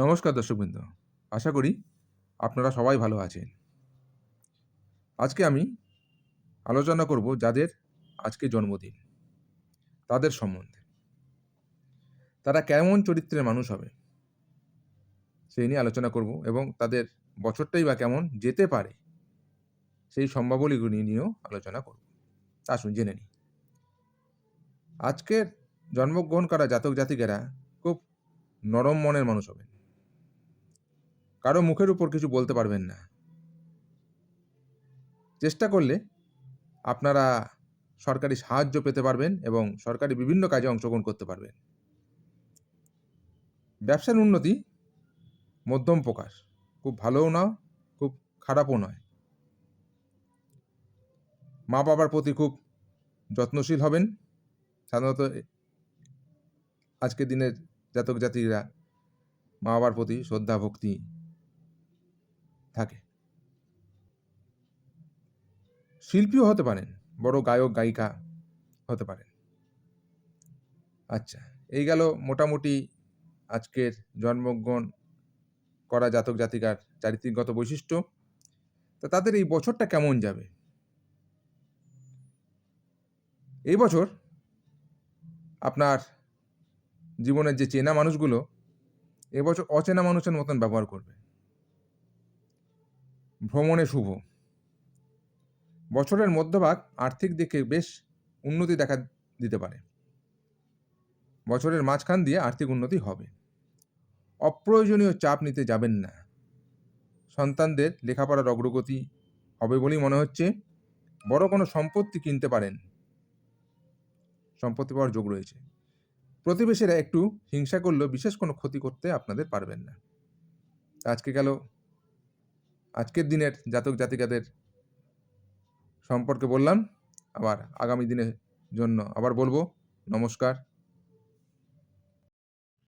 নমস্কার দর্শকবৃন্দ। আশা করি আপনারা সবাই ভালো আছেন। আজকে আমি আলোচনা করব যাদের আজকে জন্মদিন, তাদের সম্বন্ধে। তারা কেমন চরিত্রের মানুষ হবে, সেই নিয়ে আলোচনা করব এবং তাদের বছরটাই বা কেমন যেতে পারে, সেই সম্ভাবলীগুলি নিয়েও আলোচনা করব। আসুন জেনে নিই। আজকের জন্মগ্রহণ করা জাতক জাতিকেরা খুব নরম মনের মানুষ হবেন। কারও মুখের উপর কিছু বলতে পারবেন না। চেষ্টা করলে আপনারা সরকারি সাহায্য পেতে পারবেন এবং সরকারি বিভিন্ন কাজে অংশগ্রহণ করতে পারবেন। ব্যবসার উন্নতি মধ্যম প্রকাশ খুব ভালোও না খুব খারাপও নয়। মা বাবার প্রতি খুব যত্নশীল হবেন। সাধারণত আজকের দিনের জাতক জাতিরা মা বাবার প্রতি শ্রদ্ধা, ভক্তি থাকে। শিল্পীও হতে পারেন, বড় গায়ক, গায়িকা হতে পারেন। আচ্ছা এই গেল মোটামুটি আজকের জন্মগ্রহণ করা জাতক জাতিকার চারিত্রিকগত বৈশিষ্ট্য। তা তাদের এই বছরটা কেমন যাবে? এই বছর আপনার জীবনের যে চেনা মানুষগুলো এবছর অচেনা মানুষের মতন ব্যবহার করবে। ভ্রমণে শুভ। বছরের মধ্যভাগ আর্থিক দিকে বেশ উন্নতি দেখা দিতে পারে। বছরের মাঝখান দিয়ে আর্থিক উন্নতি হবে। অপ্রয়োজনীয় চাপ নিতে যাবেন না। সন্তানদের লেখাপড়ার অগ্রগতি হবে বলেই মনে হচ্ছে। বড় কোনো সম্পত্তি কিনতে পারেন। সম্পত্তি পাওয়ার যোগ রয়েছে। প্রতিবেশীরা একটু হিংসা করলেও বিশেষ কোনো ক্ষতি করতে আপনাদের পারবেন না। আজকে গেল আজকের দিনের জাতক জাতিকাদের সম্পর্কে বললাম। আবার আগামী দিনের জন্য আবার বলব নমস্কার।